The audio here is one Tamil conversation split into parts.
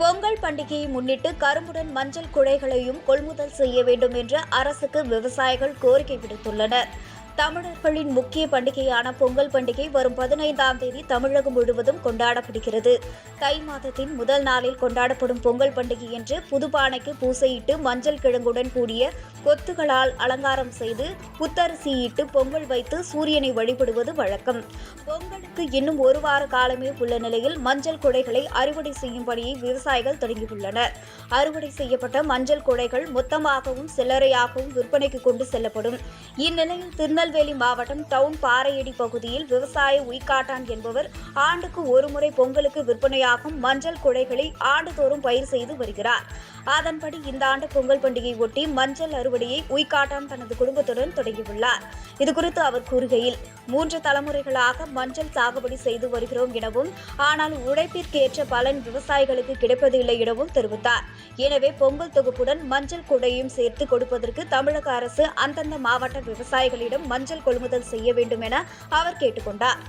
பொங்கல் பண்டிகையை முன்னிட்டு கரும்புடன் மஞ்சள் குடைகளையும் கொள்முதல் செய்ய வேண்டும் என்று அரசுக்கு விவசாயிகள் கோரிக்கை விடுத்துள்ளனர். தமிழர்களின் முக்கிய பண்டிகையான பொங்கல் பண்டிகை வரும் பதினைந்தாம் தேதி தமிழகம் முழுவதும் கொண்டாடப்படுகிறது. தை மாதத்தின் முதல் நாளில் கொண்டாடப்படும் பொங்கல் பண்டிகையன்று புதுப்பானைக்கு பூசையிட்டு மஞ்சள் கிழங்குடன் கூடிய கொத்துகளால் அலங்காரம் செய்து புத்தரிசியிட்டு பொங்கல் வைத்து சூரியனை வழிபடுவது வழக்கம். பொங்கலுக்கு இன்னும் ஒரு வார காலமே உள்ள நிலையில் மஞ்சள் குடைகளை அறுவடை செய்யும் பணியை விவசாயிகள் தொடங்கியுள்ளனர். அறுவடை செய்யப்பட்ட மஞ்சள் குடைகள் மொத்தமாகவும் சில்லறையாகவும் விற்பனைக்கு கொண்டு செல்லப்படும். இந்நிலையில் திருநெல் திருநெல்வேலி மாவட்டம் டவுன் பாறையடி பகுதியில் விவசாய உய்காட்டான் என்பவர் ஆண்டுக்கு ஒருமுறை பொங்கலுக்கு விற்பனையாகும் மஞ்சள் குடைகளை ஆண்டுதோறும் பயிர் செய்து வருகிறார். அதன்படி இந்த ஆண்டு பொங்கல் பண்டிகை ஒட்டி மஞ்சள் அறுவடையை உய்காட்டான் தனது குடும்பத்துடன் தொடங்கியுள்ளார். இதுகுறித்து அவர் கூறுகையில் மூன்று தலைமுறைகளாக மஞ்சள் சாகுபடி செய்து வருகிறோம் எனவும் ஆனால் உழைப்பிற்கேற்ற பலன் விவசாயிகளுக்கு கிடைப்பதில்லை எனவும் தெரிவித்தார். எனவே பொங்கல் தொகுப்புடன் மஞ்சள் குடையும் சேர்த்து கொடுப்பதற்கு தமிழக அரசு அந்தந்த மாவட்ட விவசாயிகளிடம் மஞ்சள் கொள்முதல் செய்ய வேண்டும் என அவர் கேட்டுக்கொண்டார்.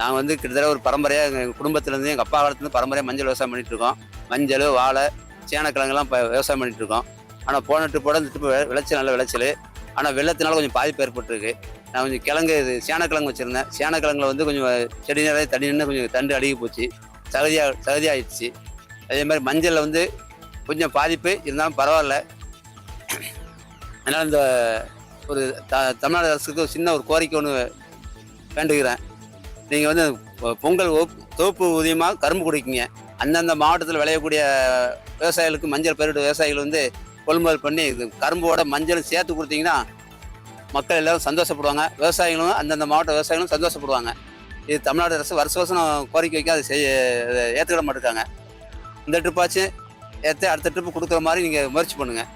நாங்கள் வந்து கிட்டத்தட்ட ஒரு பரம்பரையாக எங்கள் குடும்பத்துலேருந்து எங்கள் அப்பா காலத்துலேருந்து பரம்பரையாக மஞ்சள் விவசாயம் பண்ணிட்டு இருக்கோம். மஞ்சள் வாழை சேனக்கிழங்கெல்லாம் இப்போ விவசாயம் பண்ணிட்டு இருக்கோம். ஆனால் போன ட்ரிப்போட இந்த ட்ரிப்பு விளைச்சல் நல்ல விளைச்சல். ஆனால் வெள்ளத்தினால கொஞ்சம் பாதிப்பு ஏற்பட்டிருக்கு. நான் கொஞ்சம் கிழங்கு இது சேனக்கிழங்கு வச்சுருந்தேன். சேனக்கிழங்குல வந்து கொஞ்சம் செடி நிறைய தண்ணி நின்று கொஞ்சம் தண்டு அழுகி போச்சு. சகதியாக சகதி ஆயிடுச்சு அதே மாதிரி மஞ்சளில் வந்து கொஞ்சம் பாதிப்பு. இருந்தாலும் பரவாயில்ல. அதனால் இந்த ஒரு த தமிழ்நாடு அரசுக்கு ஒரு சின்ன ஒரு கோரிக்கை ஒன்று வேண்டுகிறேன். நீங்கள் வந்து பொங்கல் தொகுப்பு ஊதியமாக கரும்பு குடிக்கீங்க. அந்தந்த மாவட்டத்தில் விளையக்கூடிய விவசாயிகளுக்கு மஞ்சள் பயிரிடு விவசாயிகள் வந்து கொள்முதல் பண்ணி இது கரும்போட மஞ்சள் சேர்த்து கொடுத்தீங்கன்னா மக்கள் எல்லாரும் சந்தோஷப்படுவாங்க. விவசாயிகளும் அந்தந்த மாவட்ட விவசாயிகளும் சந்தோஷப்படுவாங்க. இது தமிழ்நாடு அரசு வருஷ வருஷம் கோரிக்கை வைக்க அதை செய்ய அதை ஏற்றுக்கிட மாட்டேங்காங்க இந்த ட்ரிப்பாச்சும் ஏற்ற அடுத்த ட்ரிப்பு கொடுக்குற மாதிரி நீங்கள் முயற்சி பண்ணுங்கள்